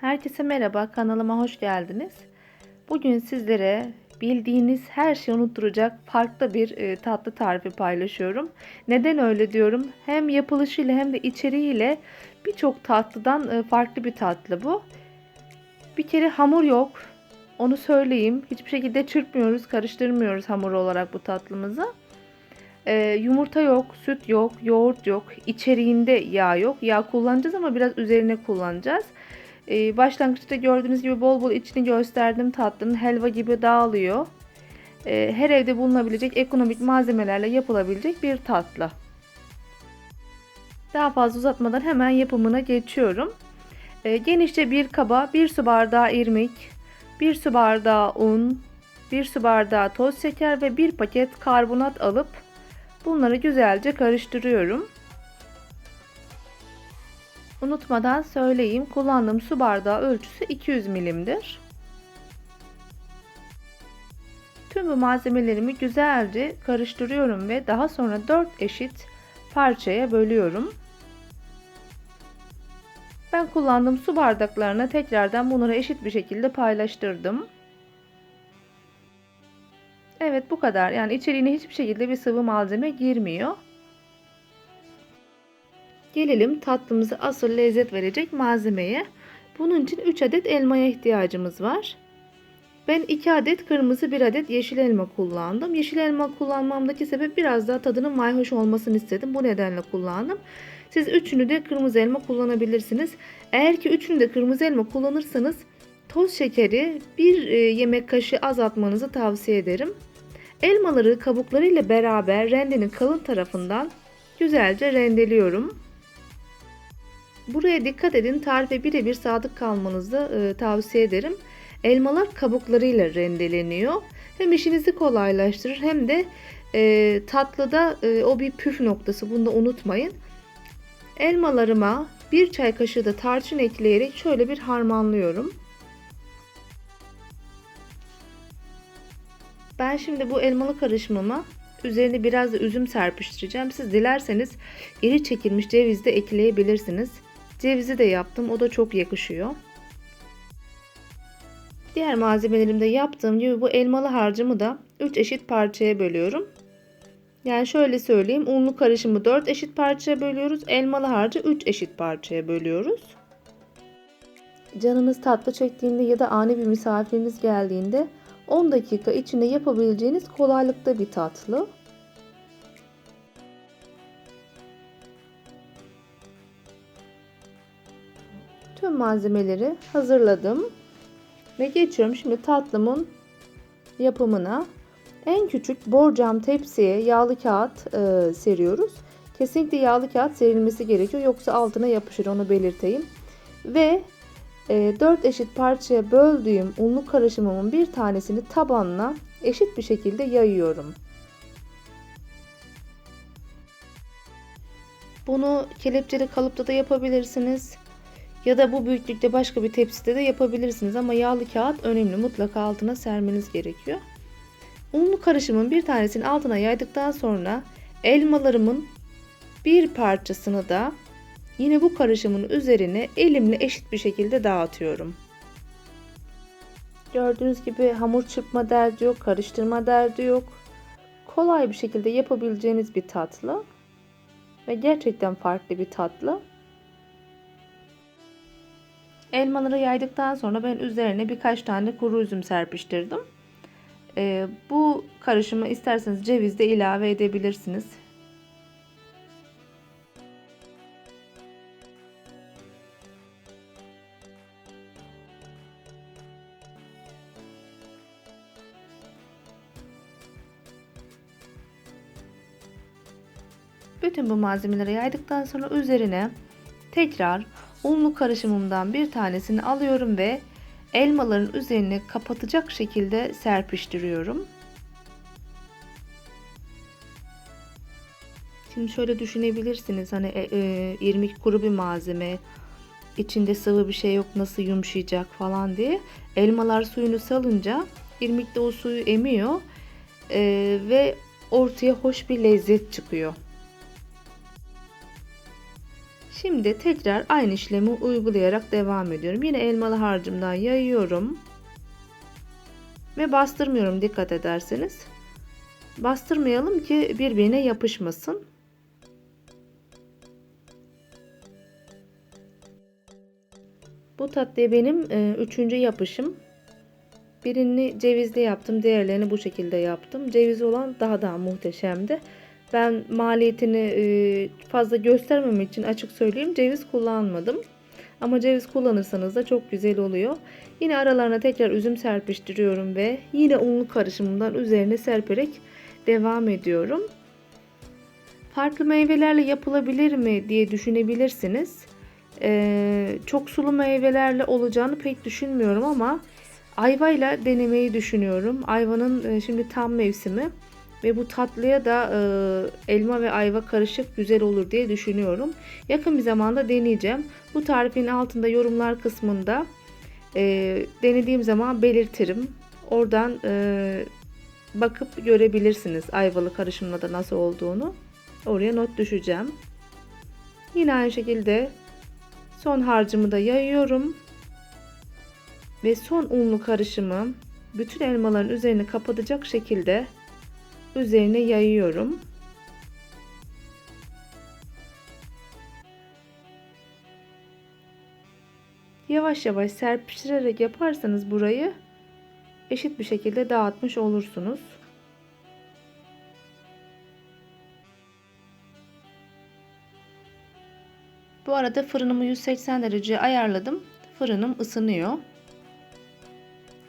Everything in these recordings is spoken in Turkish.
Herkese merhaba, kanalıma hoş geldiniz. Bugün sizlere bildiğiniz her şeyi unutturacak farklı bir e, tatlı tarifi paylaşıyorum. Neden öyle diyorum? Hem yapılışıyla hem de içeriğiyle birçok tatlıdan e, farklı bir tatlı bu. Bir kere hamur yok. Onu söyleyeyim. Hiçbir şekilde çırpmıyoruz, karıştırmıyoruz hamur olarak bu tatlımızı. E, yumurta yok, süt yok, yoğurt yok, içeriğinde yağ yok. Yağ kullanacağız ama biraz üzerine kullanacağız. Ee, başlangıçta gördüğünüz gibi bol bol içini gösterdim tatlının helva gibi dağılıyor. Ee, her evde bulunabilecek ekonomik malzemelerle yapılabilecek bir tatlı. Daha fazla uzatmadan hemen yapımına geçiyorum. Ee, genişçe bir kaba 1 su bardağı irmik, 1 su bardağı un, 1 su bardağı toz şeker ve 1 paket karbonat alıp bunları güzelce karıştırıyorum. Unutmadan söyleyeyim. Kullandığım su bardağı ölçüsü 200 milimdir. Tüm bu malzemelerimi güzelce karıştırıyorum ve daha sonra 4 eşit parçaya bölüyorum. Ben kullandığım su bardaklarına tekrardan bunları eşit bir şekilde paylaştırdım. Evet bu kadar. Yani içeriğine hiçbir şekilde bir sıvı malzeme girmiyor. Gelelim tatlımızı asıl lezzet verecek malzemeye. Bunun için 3 adet elmaya ihtiyacımız var. Ben 2 adet kırmızı 1 adet yeşil elma kullandım. Yeşil elma kullanmamdaki sebep biraz daha tadının mayhoş olmasını istedim. Bu nedenle kullandım. Siz üçünü de kırmızı elma kullanabilirsiniz. Eğer ki üçünü de kırmızı elma kullanırsanız toz şekeri bir e, yemek kaşığı azaltmanızı tavsiye ederim. Elmaları kabuklarıyla beraber rendenin kalın tarafından güzelce rendeliyorum. Buraya dikkat edin. Tarife birebir sadık kalmanızı e, tavsiye ederim. Elmalar kabuklarıyla rendeleniyor. Hem işinizi kolaylaştırır hem de e, tatlıda e, o bir püf noktası. Bunu da unutmayın. Elmalarıma bir çay kaşığı da tarçın ekleyerek şöyle bir harmanlıyorum. Ben şimdi bu elmalı karışımıma üzerine biraz da üzüm serpiştireceğim. Siz dilerseniz iri çekilmiş ceviz de ekleyebilirsiniz. Cevizi de yaptım. O da çok yakışıyor. Diğer malzemelerimde yaptığım gibi bu elmalı harcımı da 3 eşit parçaya bölüyorum. Yani şöyle söyleyeyim. Unlu karışımı 4 eşit parçaya bölüyoruz. Elmalı harcı 3 eşit parçaya bölüyoruz. Canınız tatlı çektiğinde ya da ani bir misafiriniz geldiğinde 10 dakika içinde yapabileceğiniz kolaylıkta bir tatlı. Malzemeleri hazırladım. Ve geçiyorum şimdi tatlımın yapımına. En küçük borcam tepsiye yağlı kağıt e, seriyoruz. Kesinlikle yağlı kağıt serilmesi gerekiyor. Yoksa altına yapışır onu belirteyim. Ve e, 4 eşit parçaya böldüğüm unlu karışımımın bir tanesini tabanına eşit bir şekilde yayıyorum. Bunu kelepçeli kalıpta da yapabilirsiniz. Ya da bu büyüklükte başka bir tepside de yapabilirsiniz ama yağlı kağıt önemli. Mutlaka altına sermeniz gerekiyor. Unlu karışımın bir tanesini altına yaydıktan sonra elmalarımın bir parçasını da yine bu karışımın üzerine elimle eşit bir şekilde dağıtıyorum. Gördüğünüz gibi hamur çırpma derdi yok, karıştırma derdi yok. Kolay bir şekilde yapabileceğiniz bir tatlı ve gerçekten farklı bir tatlı. Elmaları yaydıktan sonra ben üzerine birkaç tane kuru üzüm serpiştirdim. Ee, bu karışımı isterseniz ceviz de ilave edebilirsiniz. Bütün bu malzemeleri yaydıktan sonra üzerine tekrar unlu karışımımdan bir tanesini alıyorum ve elmaların üzerine kapatacak şekilde serpiştiriyorum. Şimdi şöyle düşünebilirsiniz hani e, e, irmik kuru bir malzeme içinde sıvı bir şey yok nasıl yumuşayacak falan diye elmalar suyunu salınca irmik de o suyu emiyor e, ve ortaya hoş bir lezzet çıkıyor. Şimdi tekrar aynı işlemi uygulayarak devam ediyorum. Yine elmalı harcımdan yayıyorum. Ve bastırmıyorum dikkat ederseniz. Bastırmayalım ki birbirine yapışmasın. Bu tatlıya benim e, üçüncü yapışım. Birini cevizli yaptım. Diğerlerini bu şekilde yaptım. Cevizli olan daha daha muhteşemdi. Ben maliyetini e, fazla göstermem için açık söyleyeyim. Ceviz kullanmadım. Ama ceviz kullanırsanız da çok güzel oluyor. Yine aralarına tekrar üzüm serpiştiriyorum ve yine unlu karışımından üzerine serperek devam ediyorum. Farklı meyvelerle yapılabilir mi diye düşünebilirsiniz. Ee, çok sulu meyvelerle olacağını pek düşünmüyorum ama ayvayla denemeyi düşünüyorum. Ayvanın e, şimdi tam mevsimi ve bu tatlıya da e, elma ve ayva karışık güzel olur diye düşünüyorum. Yakın bir zamanda deneyeceğim. Bu tarifin altında yorumlar kısmında e, denediğim zaman belirtirim. Oradan e, bakıp görebilirsiniz ayvalı karışımla da nasıl olduğunu. Oraya not düşeceğim. Yine aynı şekilde son harcımı da yayıyorum. Ve son unlu karışımı bütün elmaların üzerini kapatacak şekilde üzerine yayıyorum. Yavaş yavaş serpiştirerek yaparsanız burayı eşit bir şekilde dağıtmış olursunuz. Bu arada fırınımı 180 derece ayarladım. Fırınım ısınıyor.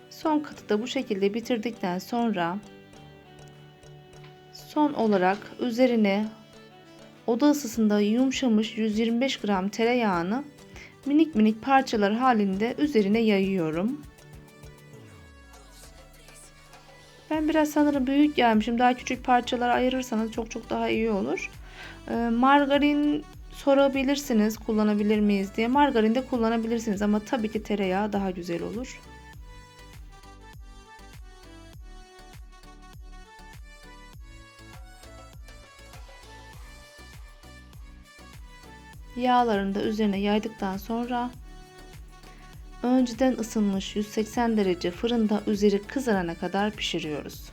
Son katı da bu şekilde bitirdikten sonra son olarak üzerine oda ısısında yumuşamış 125 gram tereyağını minik minik parçalar halinde üzerine yayıyorum. Ben biraz sanırım büyük gelmişim. Daha küçük parçalara ayırırsanız çok çok daha iyi olur. Ee, margarin sorabilirsiniz kullanabilir miyiz diye. Margarin de kullanabilirsiniz ama tabii ki tereyağı daha güzel olur. Yağlarını da üzerine yaydıktan sonra önceden ısınmış 180 derece fırında üzeri kızarana kadar pişiriyoruz.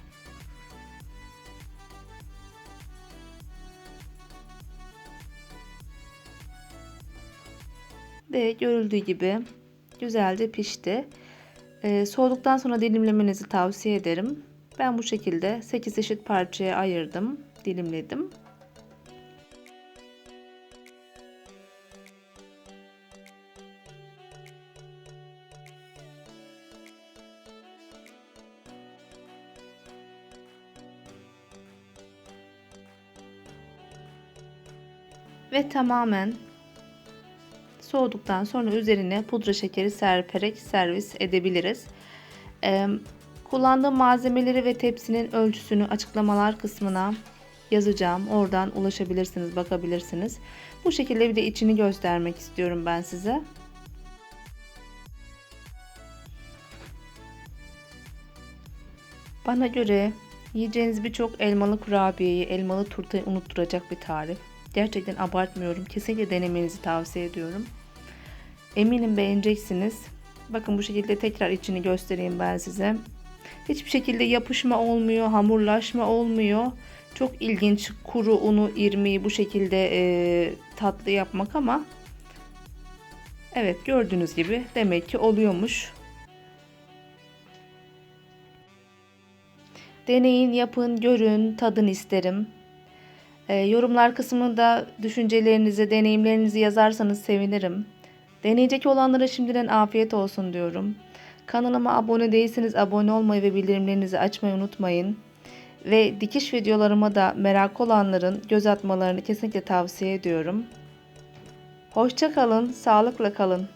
Ve görüldüğü gibi güzelce pişti. Ee, soğuduktan sonra dilimlemenizi tavsiye ederim. Ben bu şekilde 8 eşit parçaya ayırdım, dilimledim. Ve tamamen soğuduktan sonra üzerine pudra şekeri serperek servis edebiliriz. Ee, kullandığım malzemeleri ve tepsinin ölçüsünü açıklamalar kısmına yazacağım. Oradan ulaşabilirsiniz, bakabilirsiniz. Bu şekilde bir de içini göstermek istiyorum ben size. Bana göre yiyeceğiniz birçok elmalı kurabiyeyi, elmalı turtayı unutturacak bir tarif. Gerçekten abartmıyorum. Kesinlikle denemenizi tavsiye ediyorum. Eminim beğeneceksiniz. Bakın bu şekilde tekrar içini göstereyim ben size. Hiçbir şekilde yapışma olmuyor, hamurlaşma olmuyor. Çok ilginç kuru unu, irmiği bu şekilde e, tatlı yapmak ama evet gördüğünüz gibi demek ki oluyormuş. Deneyin, yapın, görün, tadın isterim. E, yorumlar kısmında düşüncelerinizi, deneyimlerinizi yazarsanız sevinirim. Deneyecek olanlara şimdiden afiyet olsun diyorum. Kanalıma abone değilseniz abone olmayı ve bildirimlerinizi açmayı unutmayın. Ve dikiş videolarıma da merak olanların göz atmalarını kesinlikle tavsiye ediyorum. Hoşça kalın, sağlıkla kalın.